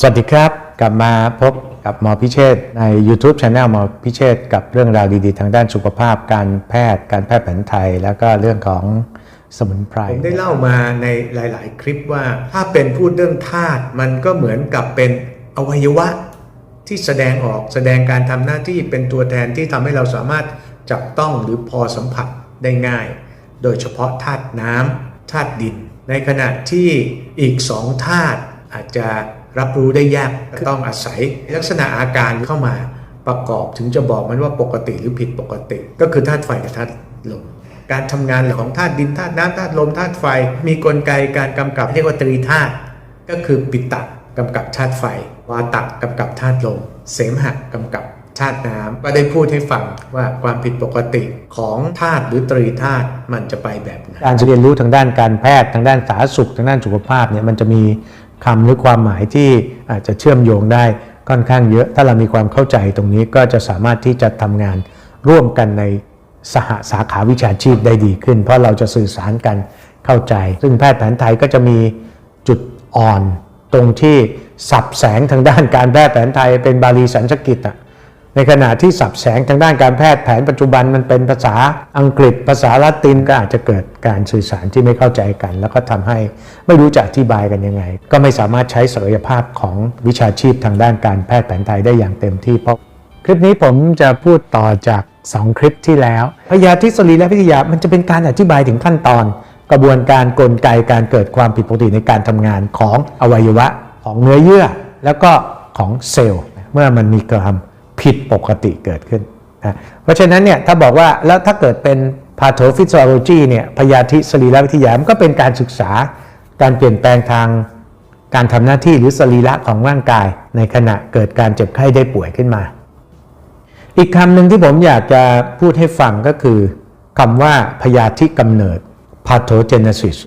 สวัสดีครับ กลับมาพบกับหมอพิเชษใน YouTube Channel หมอพิเชษกับเรื่องราวดีๆ ทางด้านสุขภาพการแพทย์ การแพทย์แผนไทย แล้วก็เรื่องของสมุนไพรผมได้เล่ามาในหลาย ๆ คลิปว่า ถ้าเป็นพูดเรื่องธาตุมันก็เหมือนกับเป็นอวัยวะ ที่แสดงออกแสดงการทำหน้าที่เป็นตัวแทนที่ทำให้เราสามารถจับต้องหรือพอสัมผัสได้ง่าย โดยเฉพาะธาตุน้ำธาตุดิน ในขณะที่อีกสองธาตุอาจจะ รับรู้ได้ยากก็ต้องอาศัยลักษณะอาการเข้ามาประกอบถึงจะบอกมันว่าปกติหรือผิดปกติ ก็คือธาตุไฟกับธาตุลมการทำงานของธาตุดินธาตุน้ำธาตุลมธาตุไฟ มีกลไกการกำกับเรียกว่าตรีธาตุก็คือปิตะกำกับธาตุไฟ วาตะกำกับธาตุลม เสมหะกำกับธาตุน้ำก็ได้พูดให้ฟังว่าความผิดปกติของธาตุหรือตรีธาตุมันจะไปแบบไหนการเรียนรู้ทางด้านการแพทย์ทางด้านสาธารณสุขทางด้านสุขภาพเนี่ยมันจะมี คำหรือความหมายที่อาจจะเชื่อมโยงได้ค่อนข้างเยอะ ถ้าเรามีความเข้าใจตรงนี้ก็จะสามารถที่จะทำงานร่วมกันในสหสาขาวิชาชีพได้ดีขึ้น เพราะเราจะสื่อสารกันเข้าใจ ซึ่งแพทย์แผนไทยก็จะมีจุดอ่อน ตรงที่สับแสงทางด้านการแพทย์แผนไทยเป็นบาลีสันสกิตอะ ในขณะที่สับแสงทางด้านการแพทย์แผนปัจจุบันมันเป็นภาษาอังกฤษ ภาษาละตินก็อาจจะเกิดการสื่อสารที่ไม่เข้าใจกัน แล้วก็ทำให้ไม่รู้จะอธิบายกันยังไง ก็ไม่สามารถใช้ศักยภาพของวิชาชีพทางด้านการแพทย์แผนไทยได้อย่างเต็มที่เพราะคลิปนี้ผมจะพูดต่อจาก 2 คลิปที่แล้วพยาธิสรีและวิทยามันจะเป็นการอธิบายถึงขั้นตอน กระบวนการกลไกการเกิดความผิดปกติในการทำงานของอวัยวะของเนื้อเยื่อ แล้วก็ของเซลล์เมื่อมันมีความ ผิดปกติเกิดขึ้นนะเพราะฉะนั้นเนี่ยถ้าบอกว่าแล้วถ้าเกิดเป็น pathophysiology เนี่ยพยาธิสรีรวิทยามันก็เป็นการศึกษาการเปลี่ยนแปลงทางการทำหน้าที่หรือสรีระของร่างกาย ในขณะเกิดการเจ็บไข้ได้ป่วยขึ้นมา อีกคำหนึ่งที่ผมอยากจะพูดให้ฟังก็คือคำว่าพยาธิกำเนิด pathogenesis